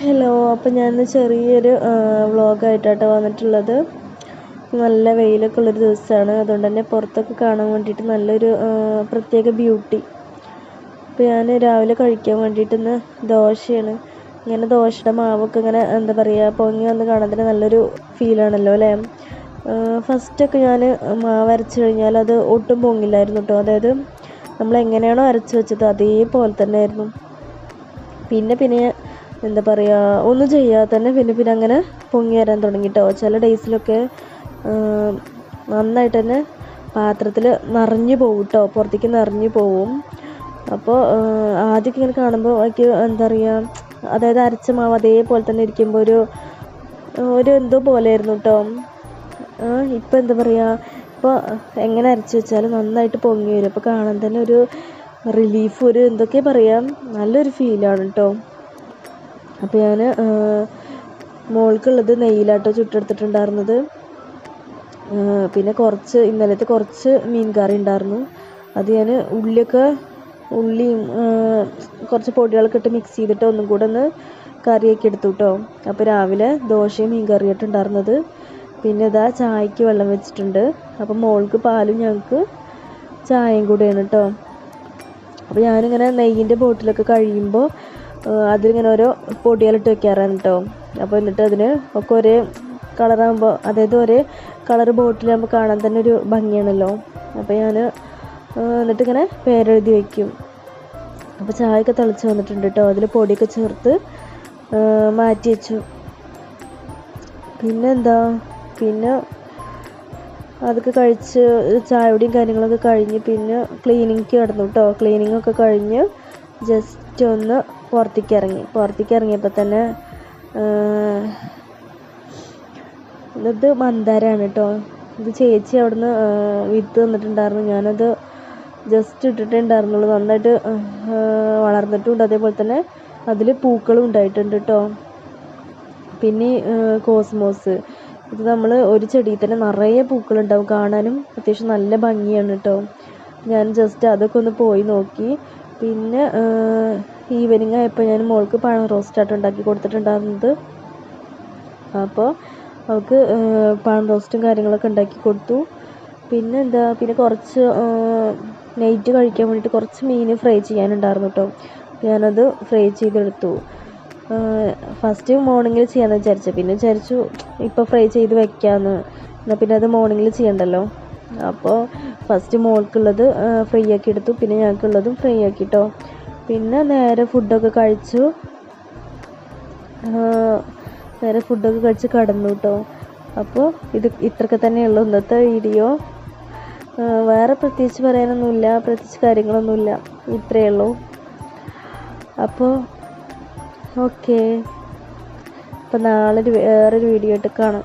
Hello അപ്പോൾ ഞാൻ ചെറിയൊരു വ്ളോഗായിട്ടാട്ടോ വന്നിട്ടുള്ളത്. നല്ല വെയിലൊക്കെ ഉള്ളൊരു ദിവസമാണ് അതുകൊണ്ട് തന്നെ പുറത്തൊക്കെ കാണാൻ വേണ്ടിയിട്ട് നല്ലൊരു പ്രത്യേക ബ്യൂട്ടി അപ്പോൾ ഞാൻ രാവിലെ കഴിക്കാൻ വേണ്ടിയിട്ട് ഇന്ന് ദോശയാണ്. ഇങ്ങനെ ദോശയുടെ മാവൊക്കെ ഇങ്ങനെ എന്താ പറയുക പൊങ്ങി വന്ന് കാണാൻ തന്നെ നല്ലൊരു ഫീലാണല്ലോ അല്ലേ? ഫസ്റ്റൊക്കെ ഞാൻ മാവ് അരച്ച് കഴിഞ്ഞാൽ അത് ഒട്ടും പൊങ്ങില്ലായിരുന്നു കേട്ടോ അതായത് നമ്മൾ എങ്ങനെയാണോ അരച്ച് വെച്ചത് അതേപോലെ തന്നെ ആയിരുന്നു. പിന്നെ പിന്നെ എന്താ പറയുക ഒന്നും ചെയ്യാതെ തന്നെ പിന്നെ പിന്നെ അങ്ങനെ പൊങ്ങി വരാൻ തുടങ്ങിട്ടോ. ചില ഡേയ്സിലൊക്കെ നന്നായിട്ട് തന്നെ പാത്രത്തിൽ നിറഞ്ഞു പോകും കേട്ടോ പുറത്തേക്ക് നിറഞ്ഞു പോവും. അപ്പോൾ ആദ്യമൊക്കെ ഇങ്ങനെ കാണുമ്പോൾ എനിക്ക് എന്താ പറയുക അതായത് അരച്ച മാവ് അതേപോലെ തന്നെ ഇരിക്കുമ്പോൾ ഒരു ഒരു എന്തോ പോലെ പോലെയായിരുന്നു കേട്ടോ ഇപ്പം എന്താ പറയുക ഇപ്പോൾ എങ്ങനെ അരച്ച് വെച്ചാലും നന്നായിട്ട് പൊങ്ങി വരും. അപ്പോൾ കാണാൻ തന്നെ ഒരു റിലീഫ് ഒരു എന്തൊക്കെ പറയാം നല്ലൊരു ഫീലാണ് കേട്ടോ അപ്പോൾ ഞാൻ മോൾക്കുള്ളത് നെയ്യിലാട്ടോ ചുട്ടെടുത്തിട്ടുണ്ടായിരുന്നത്. പിന്നെ കുറച്ച് ഇന്നലത്തെ കുറച്ച് മീൻ കറി ഉണ്ടായിരുന്നു. അത് ഞാൻ ഉള്ളിയൊക്കെ ഉള്ളിയും കുറച്ച് പൊടികളൊക്കെ ഇട്ട് മിക്സ് ചെയ്തിട്ട് ഒന്നും കൂടെ ഒന്ന് കറിയൊക്കെ എടുത്തു കേട്ടോ അപ്പോൾ രാവിലെ ദോശയും മീൻ കറിയായിട്ട് ഉണ്ടായിരുന്നത്. പിന്നെ ഇതാ ചായക്ക് വെള്ളം വെച്ചിട്ടുണ്ട്. അപ്പോൾ മോൾക്ക് പാലും ഞങ്ങൾക്ക് ചായയും കൂടെയാണ് കേട്ടോ അപ്പോൾ ഞാനിങ്ങനെ നെയ്യിന്റെ ബോട്ടിലൊക്കെ കഴിയുമ്പോൾ അതിലിങ്ങനെ ഓരോ പൊടികളിട്ട് വെക്കാറാണ് കേട്ടോ അപ്പോൾ എന്നിട്ട് അതിന് ഒക്കെ ഒരേ കളറാകുമ്പോൾ അതായത് ഒരേ കളർ ബോട്ടിലാകുമ്പോൾ കാണാൻ തന്നെ ഒരു ഭംഗിയാണല്ലോ. അപ്പോൾ ഞാൻ എന്നിട്ട് ഇങ്ങനെ പേരെഴുതി വയ്ക്കും അപ്പോൾ ചായയൊക്കെ തിളച്ച് വന്നിട്ടുണ്ട് കേട്ടോ അതിൽ പൊടിയൊക്കെ ചേർത്ത് മാറ്റി വെച്ചു. പിന്നെന്താ? പിന്നെ അതൊക്കെ കഴിച്ച് ചായയുടെയും കാര്യങ്ങളൊക്കെ കഴിഞ്ഞ് പിന്നെ ക്ലീനിങ് കിടന്നു കേട്ടോ ക്ലീനിങ്ങൊക്കെ കഴിഞ്ഞ് ജസ്റ്റ് ഒന്ന് പുറത്തേക്ക് ഇറങ്ങി പുറത്തേക്ക് ഇറങ്ങിയപ്പോൾ തന്നെ ഇത് മന്ദാരാണ് കേട്ടോ ഇത് ചേച്ചി അവിടുന്ന് വിത്ത് തന്നിട്ടുണ്ടായിരുന്നു. ഞാനത് ജസ്റ്റ് ഇട്ടിട്ടേ ഉണ്ടായിരുന്നുള്ളൂ നന്നായിട്ട് വളർന്നിട്ടുണ്ട്. അതേപോലെ തന്നെ അതിൽ പൂക്കളും ഉണ്ടായിട്ടുണ്ട് കേട്ടോ പിന്നെ കോസ്മോസ്. ഇത് നമ്മൾ ഒരു ചെടിയിൽ തന്നെ നിറയെ പൂക്കളുണ്ടാവും. കാണാനും അത്യാവശ്യം നല്ല ഭംഗിയാണ് കേട്ടോ ഞാൻ ജസ്റ്റ് അതൊക്കെ ഒന്ന് പോയി നോക്കി. പിന്നെ ഈവനിങ് ആയപ്പോൾ ഞാൻ മോൾക്ക് പഴം റോസ്റ്റായിട്ട് ഉണ്ടാക്കി കൊടുത്തിട്ടുണ്ടായിരുന്നത്. അപ്പോൾ അവൾക്ക് പഴം റോസ്റ്റും കാര്യങ്ങളൊക്കെ ഉണ്ടാക്കി കൊടുത്തു. പിന്നെ എന്താ പിന്നെ കുറച്ച് നൈറ്റ് കഴിക്കാൻ വേണ്ടിയിട്ട് കുറച്ച് മീൻ ഫ്രൈ ചെയ്യാനുണ്ടായിരുന്നു കേട്ടോ ഞാനത് ഫ്രൈ ചെയ്തെടുത്തു. ഫസ്റ്റ് മോർണിംഗിൽ ചെയ്യാമെന്ന് വിചാരിച്ചു. പിന്നെ വിചാരിച്ചു ഇപ്പോൾ ഫ്രൈ ചെയ്ത് വെക്കാമെന്ന് എന്നാൽ പിന്നെ അത് മോർണിംഗിൽ ചെയ്യണ്ടല്ലോ. അപ്പോൾ ഫസ്റ്റ് മോൾക്കുള്ളത് ഫ്രൈ ആക്കി എടുത്തു. പിന്നെ ഞങ്ങൾക്കുള്ളതും ഫ്രൈ ആക്കി കേട്ടോ പിന്നെ നേരെ ഫുഡൊക്കെ കഴിച്ചു. നേരെ ഫുഡൊക്കെ കഴിച്ച് കടന്നു കേട്ടോ അപ്പോൾ ഇത് ഇത്രയൊക്കെ തന്നെയുള്ളൂ ഇന്നത്തെ വീഡിയോ. വേറെ പ്രത്യേകിച്ച് പറയാനൊന്നുമില്ല. പ്രത്യേകിച്ച് കാര്യങ്ങളൊന്നുമില്ല. ഇത്രയേ ഉള്ളൂ. അപ്പോൾ ഓക്കേ. അപ്പോൾ നാളെ വേറൊരു വീഡിയോ ആയിട്ട് കാണാം.